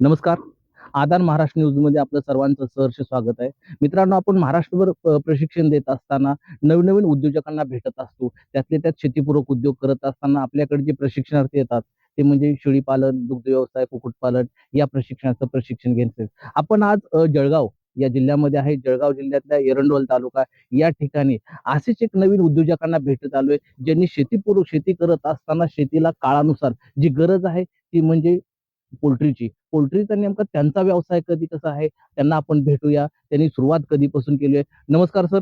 नमस्कार. आदान महाराष्ट्र न्यूजमध्ये आपलं सर्वांचं सहर्ष स्वागत आहे. मित्रांनो आपण महाराष्ट्रभर प्रशिक्षण देत असताना नवनवीन उद्योजकांना भेटत असतो. त्यातले त्यात शेतीपूरक उद्योग करत असताना आपल्याकडे जे प्रशिक्षणार्थी येतात ते म्हणजे शेळीपालन दुग्ध व्यवसाय कुक्कुटपालन या प्रशिक्षणाचं प्रशिक्षण घ्यायचं आपण आज जळगाव या जिल्ह्यामध्ये आहे. जळगाव जिल्ह्यातल्या एरंडोल तालुका या ठिकाणी असेच एक नवीन उद्योजकांना भेटत आलोय ज्यांनी शेतीपूर्वक शेती करत असताना शेतीला काळानुसार जी गरज आहे ती म्हणजे पोल्ट्रीची. पोल्ट्रीचा नेमका त्यांचा व्यवसाय कधी कसा आहे? त्यांना आपण भेटूया. त्यांनी सुरुवात कधीपासून केली आहे? नमस्कार सर.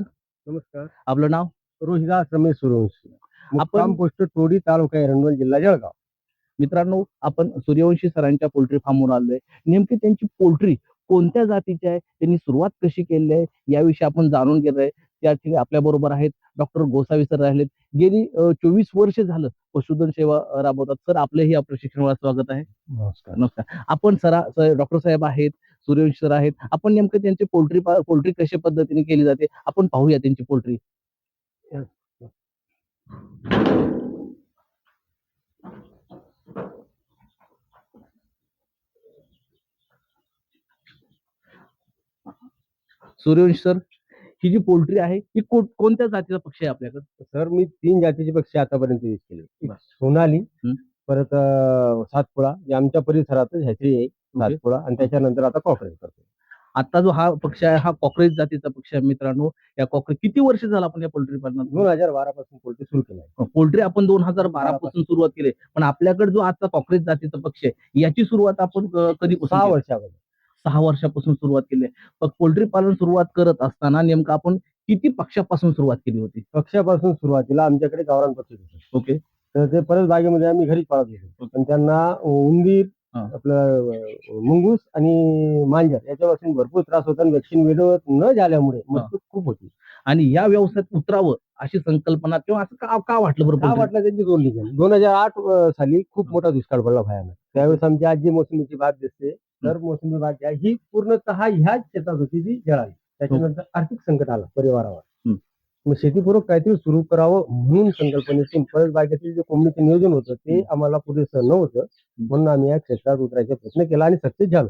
नमस्कार. आपलं नाव? रोहिदास रमेश सूर्यवंशी मुक्काम पोस्ट टोडी तालुका एरंडोल जिल्हा जळगाव. मित्रांनो आपण सूर्यवंशी सरांच्या पोल्ट्री फार्मवर आलोय नेमकी त्यांची पोल्ट्री कोणत्या जातीची आहे? त्यांनी सुरुवात कशी केली आहे? याविषयी आपण जाणून घेतोय त्या ठिकाणी आपल्या बरोबर आहेत डॉक्टर गोसावी सर राहिलेत. गेली चोवीस वर्ष झालं पशुधन सेवा राबवतात. सर आपलंही या प्रशिक्षणाला स्वागत आहे. नमस्कार. नमस्कार. आपण सरा डॉक्टर साहेब आहेत सूर्यवंशी सर आहेत. आपण नेमकं त्यांची पोल्ट्री पोल्ट्री कशा पद्धतीने केली जाते? आपण पाहूया त्यांची पोल्ट्री. सूर्यवंशी सर. ही जी पोल्ट्री आहे ही को- कोणत्या जातीचा पक्षी आहे आपल्याकडे? सर मी तीन जातीचे पक्षी आतापर्यंत यूज केले. बस. सोनाली हं. परत अं, सातपुडा जे आमच्या परिसरातच ह्याची आहे सातपुडा आणि त्याच्यानंतर आता कॉकरेज करतो आता जो हा पक्षी आहे हा कॉकरेज जातीचा पक्षी आहे मित्रांनो. या कॉकरेज किती वर्ष झालं आपण या पोल्ट्री पालनात? दोन हजार बारा पासून पोल्ट्री सुरू केलाय पोल्ट्री आपण दोन हजार बारा पासून सुरुवात केली. पण आपल्याकडे जो आजचा कॉकरेज जातीचा पक्षी आहे याची सुरुवात आपण अ, कधीपासून सहा केली? सहा वर्षापासून सुरुवात केली आहे. पण पोल्ट्री पालन सुरुवात करत असताना नेमकं आपण किती पक्षापासून सुरुवात केली होती? पक्षापासून सुरुवातीला आमच्याकडे गावरान पक्षी होते. ओके. तर ते परत बागेमध्ये आम्ही घरीच पाळत होतो. पण त्यांना उंदीर. आपलं मुंगूस आणि मांजर याच्यापासून भरपूर त्रास होता आणि वॅक्सिन वेळेवर न झाल्यामुळे मृत्यू खूप होती. आणि या व्यवसायात उतरावं अशी संकल्पना किंवा असं का का वाटलं बरं का poultry? वाटलं? त्यांची दोन लिगन दोन हजार आठ साली खूप मोठा दुष्काळ पडला भयानक. त्यावेळेस आमची आजी मोसंबीची बाग दिसते. तर मोसंबी बाग ही पूर्णतः ह्याच शेतात होती ती जळाली. त्याच्यानंतर आर्थिक संकट आलं परिवारावर. मग शेतीपूर्वक काहीतरी सुरू करावं म्हणून संकल्पनेतून परत बागेतील जे कोंबडीचं नियोजन होतं ते. आम्हाला पुरेसं नव्हतं म्हणून आम्ही या क्षेत्रात उतरायचा प्रयत्न केला आणि सक्सेस झालो.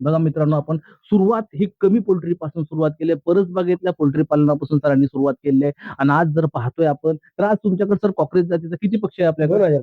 बघा मित्रांनो आपण सुरुवात ही कमी पोल्ट्री पासून सुरुवात केली. आहे परस बागेतल्या पोल्ट्री पालनापासून सरांनी सुरुवात केली आहे. आणि आज जर पाहतोय आपण तर आज तुमच्याकडे सर कॉकरेज जातीचा किती पक्षी आहे आपल्याकडे?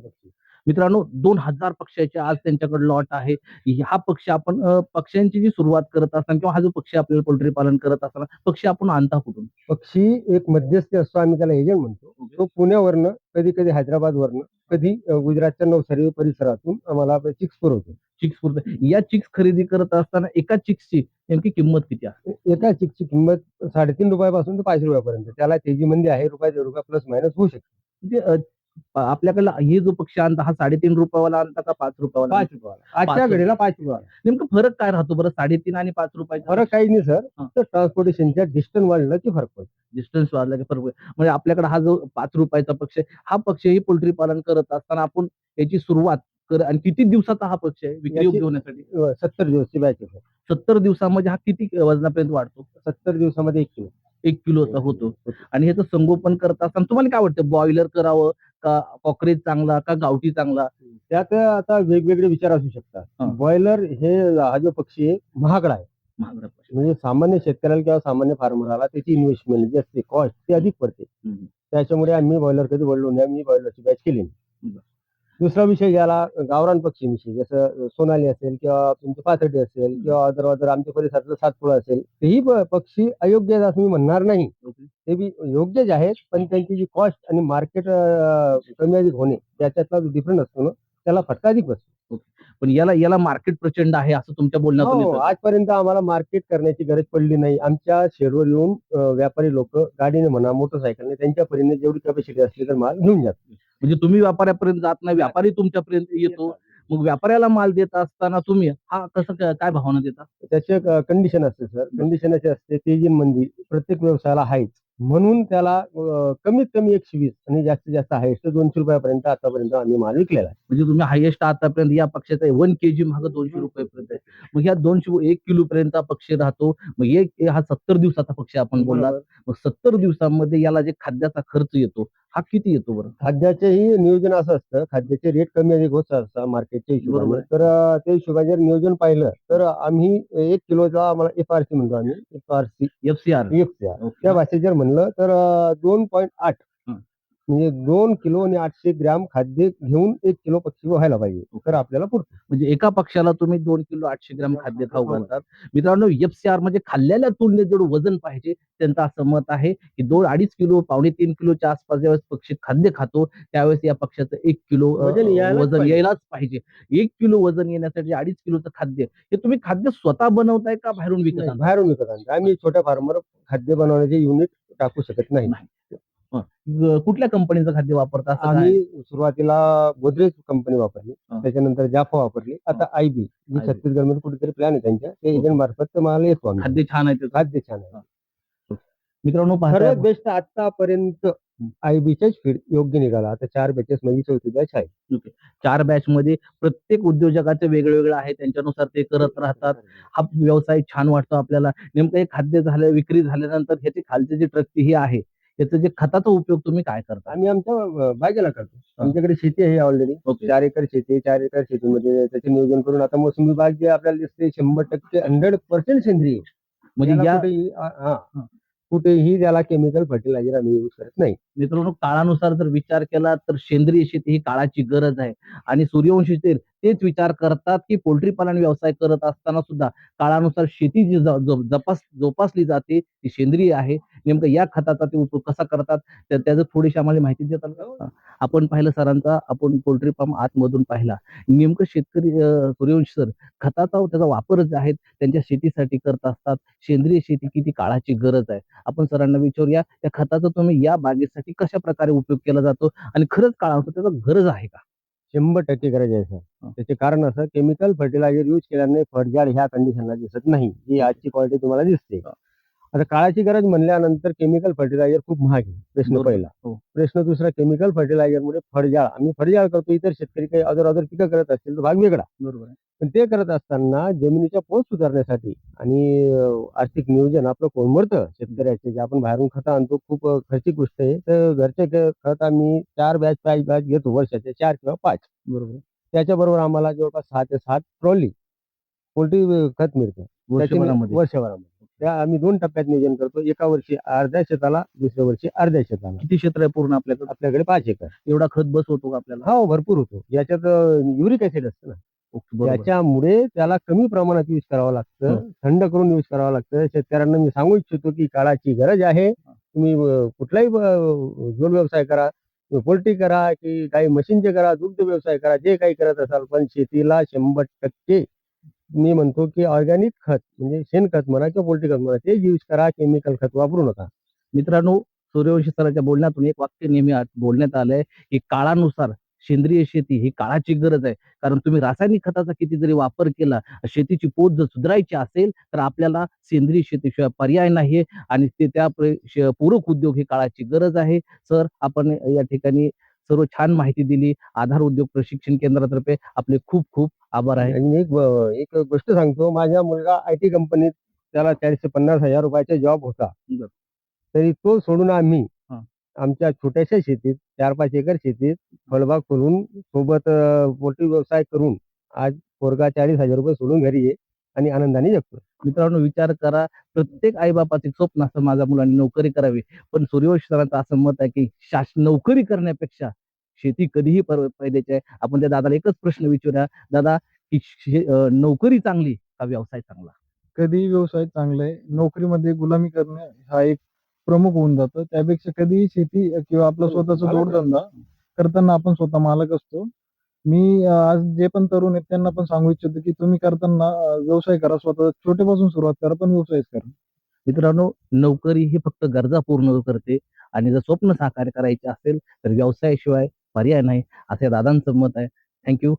मित्रांनो दोन हजार पक्ष्याचे आज त्यांच्याकडे लॉट आहे. हा पक्षी आपण पक्ष्यांची जी सुरुवात करत असताना किंवा हा जो पक्षी आपल्याला पोल्ट्री पालन करत असताना पक्षी आपण आणता कुठून? पक्षी एक मध्यस्थी असतो आम्ही त्याला एजंट म्हणतो. तो पुण्यावरनं कधी कधी हैदराबादवरनं कधी अं, गुजरातच्या नवसारी परिसरातून आम्हाला चिक्स पुरवतो. चिक्स पुरते या चिक्स खरेदी करत असताना एका चिक्सची नेमकी किंमत किती असते एका चिकची किंमत साडेतीन रुपयापासून ते पाचशे रुपयापर्यंत. त्याला तेजी मंदी आहे रुपये दीड रुपये प्लस मायनस होऊ शकते. म्हणजे अ, आपल्याकडे हे जो पक्षी आणता हा साडेतीन रुपयावाला आणता का पाच रुपयावाला? पाच रुपयाला आजच्या पाच घडीला पाच रुपयाला नेमकं फरक काय राहतो बरं? साडेतीन आणि पाच रुपयाचा फरक काही नाही सर. हा. तर ट्रान्सपोर्टेशनच्या डिस्टन्स वाढलं की फरक पडतो. डिस्टन्स वाढला की फरक. म्हणजे आपल्याकडे हा जो पाच रुपयाचा पक्ष आहे हा पक्ष ही पोल्ट्री पालन करत असताना आपण याची सुरुवात कर आणि किती दिवसाचा हा पक्ष आहे विक्री याची- होण्यासाठी? अं, सत्तर दिवसची बॅच आहे सर. सत्तर दिवसामध्ये हा किती वजनापर्यंत वाढतो? सत्तर दिवसामध्ये एक किलो. एक किलोचा होतो. आणि ह्याचं संगोपन करत असताना तुम्हाला काय वाटतं? बॉयलर करावं का कॉकरेज चांगला का गावठी चांगला त्यात आता वेगवेगळे विचार असू. शकतात बॉयलर हे हा जो पक्षी आहे महागडा आहे. म्हणजे सामान्य शेतकऱ्याला किंवा सामान्य फार्मरला त्याची इन्व्हेस्टमेंट जी असते कॉस्ट ती अधिक पडते. त्याच्यामुळे आम्ही बॉयलर कधी वळलो नाही आम्ही बॉयलरची बॅच केली नाही. दुसरा विषय याला गावरान पक्षी विषयी जसं सोनाली असेल किंवा तुमची पाथर्डी असेल किंवा अदर अदर आमच्या परिसरातलं सातपुडा असेल तेही पक्षी अयोग्य आहेत असं मी म्हणणार नाही. ते बी योग्यच आहेत पण त्यांची जी कॉस्ट आणि मार्केट कमी अधिक होणे त्याच्यातला जो डिफरन्स असतो ना त्याला फटका अधिक बसतो. पण याला याला मार्केट प्रचंड आहे असं तुमच्या बोलण्यातून हो, येतं. आजपर्यंत आम्हाला मार्केट करण्याची गरज पडली नाही. आमच्या शेडवर येऊन अं, व्यापारी लोक गाडीने म्हणा मोटरसायकलने त्यांच्या परीने जेवढी कॅपॅसिटी असली तर माल घेऊन जातात. म्हणजे तुम्ही व्यापाऱ्यापर्यंत जात नाही व्यापारी तुमच्यापर्यंत येतो मग व्यापाऱ्याला माल देत असताना तुम्ही हा कसं काय काय भावना देता? त्याचे कंडिशन असते सर. कंडिशन असे असते तेजी मंदी प्रत्येक व्यवसायाला आहेच. म्हणून त्याला कमीत कमी एकशे वीस आणि जास्तीत जास्त हायस्ट दोनशे रुपयापर्यंत आतापर्यंत आम्ही माल विकलेला आहे. म्हणजे तुम्ही हायेस्ट आतापर्यंत या पक्षाचा वन केजी महाग दोनशे रुपयेपर्यंत आहे. मग ह्या दोनशे एक किलो पर्यंत हा पक्षी राहतो मग एक हा सत्तर दिवसाचा पक्षी आपण बोलला मग सत्तर दिवसांमध्ये याला जे खाद्याचा खर्च येतो हा किती येतो बरं? खाद्याचेही नियोजन असं असतं खाद्याचे रेट कमी अधिक होत असतात मार्केटच्या हिशोबाने. तर अं, त्या हिशोबाने जर नियोजन पाहिलं तर आम्ही एक किलोचा आम्हाला एफ आर सी म्हणतो आम्ही. F R C F C R F त्या भाषेत जर म्हणलं तर अं, दोन पॉईंट आठ. म्हणजे दोन किलो आणि आठशे ग्रॅम खाद्य घेऊन एक किलो पक्षी व्हायला पाहिजे. तर आपल्याला पुरतं. म्हणजे एका पक्षाला तुम्ही दोन किलो आठशे ग्राम खाद्य खाऊ घालतात. मित्रांनो एफ सी आर म्हणजे खाल्लेल्या तुलनेत जेवढं वजन पाहिजे त्यांचं असं मत आहे की दोन अडीच किलो पावणे तीन किलोच्या आसपास ज्यावेळेस पक्षी खाद्य खातो त्यावेळेस या पक्षाचं एक किलो वजन यायलाच पाहिजे. एक किलो वजन येण्यासाठी अडीच किलोचं खाद्य हे तुम्ही खाद्य स्वतः बनवताय का बाहेरून विकत? बाहेरून विकत आम्ही छोट्या फार्मर खाद्य बनवण्याचे युनिट टाकू शकत नाही. कुठल्या कंपनीचं खाद्य वापरता असं काय? आम्ही सुरुवातीला गोदरेज कंपनी वापरली. त्याच्यानंतर जाफा वापरली. आता आयबी जी. छत्तीसगडमध्ये कुठेतरी प्लॅन आहे त्यांच्या. ते. एजंट मार्फत मला येतो खाद्य छान आहे. खाद्य छान आहे. मित्रांनो सर्वात बेस्ट आतापर्यंत आयबीच्याच फीड योग्य निघाला. आता चार बॅचेस म्हणजे चौथी बॅच आहे. चार बॅच मध्ये प्रत्येक उद्योजकाचे वेगळं वेगळं आहे. त्यांच्यानुसार ते करत राहतात. हा व्यवसाय छान वाटतो आपल्याला. नेमकं हे खाद्य झालं विक्री झाल्यानंतर ह्याची खालची जी ट्रकती ही आहे याचं जे खताचा उपयोग तुम्ही काय करता? आम्ही आमच्या बागेला करतो. आमच्याकडे शेती आहे ऑलरेडी ओके. चार एकर शेती आहे. चार एकर शेतीमध्ये त्याचे नियोजन करून आता मोसंबी बाग जे आपल्याला दिसते शंभर टक्के हंड्रेड पर्सेंट सेंद्रिय म्हणजे त्याला या कुठेही हा. हा. त्याला केमिकल फर्टिलायझर आम्ही युज करत नाही. मित्रांनो काळानुसार जर विचार केला तर सेंद्रिय शेती ही काळाची गरज आहे. आणि सूर्यवंशी तेल तेच विचार करतात की पोल्ट्री पालन व्यवसाय करत असताना सुद्धा काळानुसार शेती जी जपास जोपासली जाते ती सेंद्रिय आहे. नेमकं या खताचा ते उपयोग कसा करतात त्या- त्याचं थोडीशी आम्हाला माहिती देताल का आपण पाहिलं सरांचा आपण पोल्ट्री फार्म आतमधून पाहिला. नेमकं शेतकरी सूर्यवंशी सर खताचा त्याचा वापर जे आहे त्यांच्या शेतीसाठी करत असतात. सेंद्रिय शेती किती काळाची गरज आहे? आपण सरांना विचारूया त्या खताचा तुम्ही या बागेसाठी कशा प्रकारे उपयोग केला जातो? आणि खरंच काळानुसार त्याचा गरज आहे का? शंभर टक्के गरज आहे हा. सर त्याचे कारण असं केमिकल फर्टिलायझर युज केल्याने फळझाड ह्या कंडिशनला दिसत नाही जी आजची क्वालिटी तुम्हाला दिसते हा. आता काळाची गरज म्हणल्यानंतर केमिकल फर्टिलायझर खूप महाग आहे प्रश्न. पहिला. हो. प्रश्न दुसरा केमिकल फर्टिलायझर मुळे फळझाड आम्ही फळझाड करतो इतर शेतकरी काही अदर अदर पिकं करत असतील तर भाग वेगळा. बरोबर पण ते करत असताना जमिनीच्या पोत सुधारण्यासाठी आणि आर्थिक नियोजन आपलं कोणमरतं शेतकऱ्याचे जे आपण बाहेरून खतं आणतो खूप खर्चिक गोष्ट आहे. तर घरचे खत आम्ही चार बॅच पाच बॅच घेतो वर्षाचे चार किंवा पाच. बरोबर त्याच्याबरोबर आम्हाला जवळपास सहा ते सात ट्रॉली पोल्ट्री खत मिळतं. वर्षभरामध्ये. त्या आम्ही दोन टप्प्यात नियोजन करतो. एका वर्षी अर्ध्या शेताला दुसऱ्या वर्षी अर्ध्या शेताला. किती क्षेत्र आहे पूर्ण आपल्याकडे? आपल्याकडे पाच एकर. एवढा खत बस होतो का आपल्याला? हा भरपूर होतो. याच्यात युरिक ऍसिड असतं ना. त्याच्यामुळे त्याला कमी प्रमाणात यूज करावं लागतं. थंड करून यूज करावं लागतं. शेतकऱ्यांना मी सांगू इच्छितो की काळाची गरज आहे. तुम्ही कुठलाही जोड व्यवसाय करा. पोल्ट्री करा की काही मशीनचे करा दुग्ध व्यवसाय करा जे काही करत असाल. पण शेतीला शंभर टक्के मी म्हणतो की ऑर्गॅनिक खत म्हणजे शेणखत म्हणा किंवा पोल्ट्री खत म्हणा ते यूज करा केमिकल खत वापरू नका. मित्रांनो सूर्यवंशी सरांच्या बोलण्यातून एक वाक्य नेहमी बोलण्यात आलंय की काळानुसार सेंद्रिय शेती ही काळाची गरज आहे. कारण तुम्ही रासायनिक खताचा किती जरी वापर केला शेतीची पोत जर सुधारायची असेल तर आपल्याला सेंद्रिय शेतीशिवाय पर्याय नाही आणि ते त्या पूरक उद्योग ही काळाची गरज आहे. सर आपण या ठिकाणी सर्व छान माहिती दिली. आधार उद्योग प्रशिक्षण केंद्रातर्फे आपले खूप खूप आभार आहे. आणि मी एक एक गोष्ट सांगतो. माझा मुलगा आय टी कंपनीत त्याला ते पन्नास हजार रुपयाचा जॉब होता. बरं. तरी तो सोडून आम्ही हा. आमच्या छोट्याशा शेतीत चार पाच एकर शेतीत फळबाग खोलून सोबत पोल्ट्री व्यवसाय करून आज पोरगा चाळीस हजार रुपये सोडून घरी आहे आणि आनंदाने जगतो. मित्रांनो विचार करा. प्रत्येक आईबापाचे स्वप्न असं माझ्या मुलांनी नोकरी करावी. पण सूर्यवंशी सरांचं असं मत आहे की शास नोकरी करण्यापेक्षा शेती कधीही पर- फायद्याची आहे. आपण त्या दादाला एकच प्रश्न विचारूया. दादा की नोकरी चांगली का व्यवसाय चांगला? कधीही व्यवसाय चांगला आहे? नोकरीमध्ये गुलामी करणे हा एक प्रमुख होऊन जातं. त्यापेक्षा कधीही शेती किंवा आपला स्वतःचा मालक जोडधंदा करताना आपण स्वतः मालक असतो. मी आज जे पण तरुण आहेत त्यांना पण सांगू इच्छितो की तुम्ही करताना व्यवसाय करा स्वतः छोटेपासून सुरुवात करा पण व्यवसायच करा. मित्रांनो नोकरी ही फक्त गरजा पूर्ण करते आणि जर स्वप्न साकार करायचे असेल तर व्यवसायाशिवाय पर्याय नाही असे दादांचं मत आहे. थँक्यू.